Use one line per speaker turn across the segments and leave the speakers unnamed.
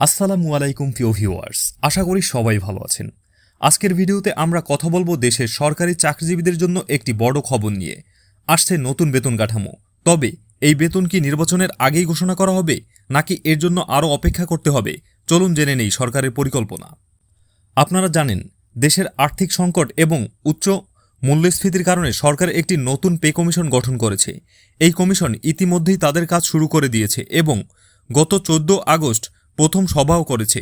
আসসালামু আলাইকুম প্রিয় ভিউয়ার্স, আশা করি সবাই ভালো আছেন। আজকের ভিডিওতে আমরা কথা বলব দেশের সরকারি চাকরিজীবীদের জন্য একটি বড় খবর নিয়ে। আসছে নতুন বেতন কাঠামো। তবে এই বেতন কি নির্বাচনের আগেই ঘোষণা করা হবে, নাকি এর জন্য আরও অপেক্ষা করতে হবে? চলুন জেনে নেই সরকারের পরিকল্পনা। আপনারা জানেন, দেশের আর্থিক সংকট এবং উচ্চ মূল্যস্ফীতির কারণে সরকার একটি নতুন পে কমিশন গঠন করেছে। এই কমিশন ইতিমধ্যেই তাদের কাজ শুরু করে দিয়েছে এবং গত চোদ্দ আগস্ট প্রথম সভাও করেছে।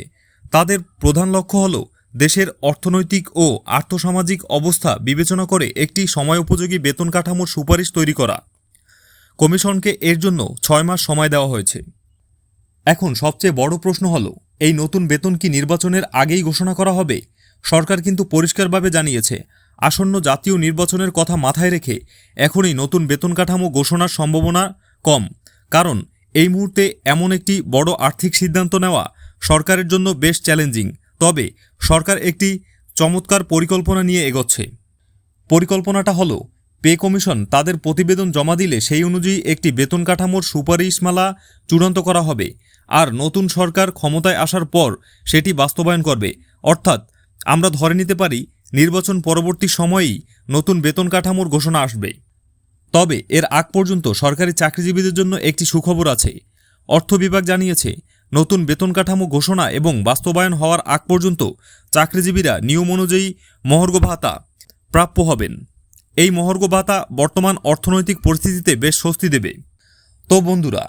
তাদের প্রধান লক্ষ্য হল দেশের অর্থনৈতিক ও আর্থসামাজিক অবস্থা বিবেচনা করে একটি সময়োপযোগী বেতন কাঠামোর সুপারিশ তৈরি করা। কমিশনকে এর জন্য ছয় মাস সময় দেওয়া হয়েছে। এখন সবচেয়ে বড় প্রশ্ন হল, এই নতুন বেতন কি নির্বাচনের আগেই ঘোষণা করা হবে? সরকার কিন্তু পরিষ্কারভাবে জানিয়েছে, আসন্ন জাতীয় নির্বাচনের কথা মাথায় রেখে এখনই নতুন বেতন কাঠামো ঘোষণার সম্ভাবনা কম। কারণ এই মুহূর্তে এমন একটি বড় আর্থিক সিদ্ধান্ত নেওয়া সরকারের জন্য বেশ চ্যালেঞ্জিং। তবে সরকার একটি চমৎকার পরিকল্পনা নিয়ে এগোচ্ছে। পরিকল্পনাটা হলো, পে কমিশন তাদের প্রতিবেদন জমা দিলে সেই অনুযায়ী একটি বেতন কাঠামোর সুপারিশমালা চূড়ান্ত করা হবে আর নতুন সরকার ক্ষমতায় আসার পর সেটি বাস্তবায়ন করবে। অর্থাৎ আমরা ধরে নিতে পারি, নির্বাচন পরবর্তী সময়েই নতুন বেতন কাঠামোর ঘোষণা আসবে। তবে এর আগ পর্যন্ত সরকারি চাকরিজীবীদের জন্য একটি সুখবর আছে। অর্থ বিভাগ জানিয়েছে, নতুন বেতন কাঠামো ঘোষণা এবং বাস্তবায়ন হওয়ার আগ পর্যন্ত চাকরিজীবীরা নিয়ম অনুযায়ী মহর্ঘ ভাতা প্রাপ্য হবেন। এই মহর্ঘ ভাতা বর্তমান অর্থনৈতিক পরিস্থিতিতে বেশ স্বস্তি দেবে। তো বন্ধুরা,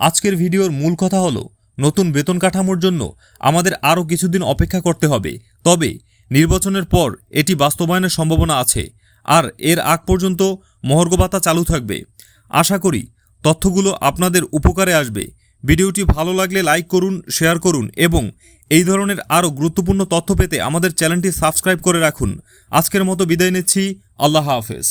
আজকের ভিডিওর মূল কথা হলো, নতুন বেতন কাঠামোর জন্য আমাদের আরও কিছুদিন অপেক্ষা করতে হবে। তবে নির্বাচনের পর এটি বাস্তবায়নের সম্ভাবনা আছে। আর এর আগ পর্যন্ত মহর্ঘ চালু থাকবে। আশা করি তথ্যগুলো আপনাদের উপকারে আসবে। ভিডিওটি ভালো লাগলে লাইক করুন, শেয়ার করুন এবং এই ধরনের আরও গুরুত্বপূর্ণ তথ্য পেতে আমাদের চ্যানেলটি সাবস্ক্রাইব করে রাখুন। আজকের মতো বিদায় নিচ্ছি। আল্লাহ হাফেজ।